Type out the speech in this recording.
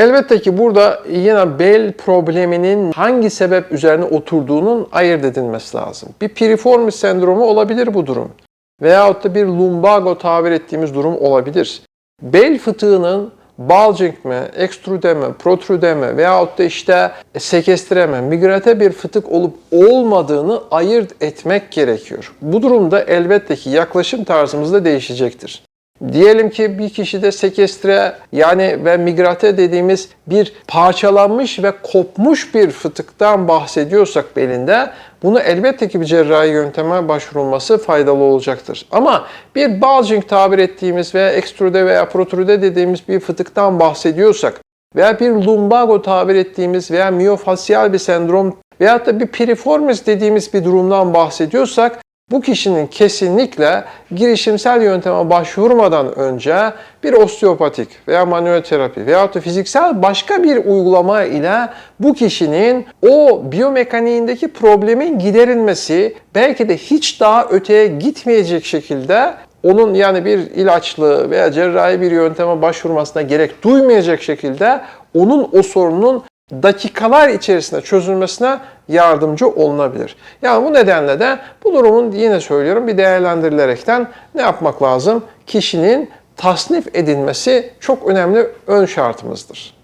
Elbette ki burada yine bel probleminin hangi sebep üzerine oturduğunun ayırt edilmesi lazım. Bir piriformis sendromu olabilir bu durum. Veyahut da bir lumbago tabir ettiğimiz durum olabilir. Bel fıtığının bulging mi, ekstrudeme, protrudeme veyahut da işte sekestreme, migrate bir fıtık olup olmadığını ayırt etmek gerekiyor. Bu durumda elbette ki yaklaşım tarzımız da değişecektir. Diyelim ki bir kişide sekestre yani ve migrate dediğimiz bir parçalanmış ve kopmuş bir fıtıktan bahsediyorsak belinde bunu elbette ki bir cerrahi yönteme başvurulması faydalı olacaktır. Ama bir bulging tabir ettiğimiz veya extrude veya protrude dediğimiz bir fıtıktan bahsediyorsak veya bir lumbago tabir ettiğimiz veya miyofasyal bir sendrom veyahut da bir piriformis dediğimiz bir durumdan bahsediyorsak bu kişinin kesinlikle girişimsel yönteme başvurmadan önce bir osteopatik veya manuel terapi veyahut da fiziksel başka bir uygulama ile bu kişinin o biyomekaniğindeki problemin giderilmesi belki de hiç daha öteye gitmeyecek şekilde onun yani bir ilaçlı veya cerrahi bir yönteme başvurmasına gerek duymayacak şekilde onun o sorunun dakikalar içerisinde çözülmesine yardımcı olunabilir. Yani bu nedenle de bu durumun yine söylüyorum bir değerlendirilerekten ne yapmak lazım? Kişinin tasnif edilmesi çok önemli ön şartımızdır.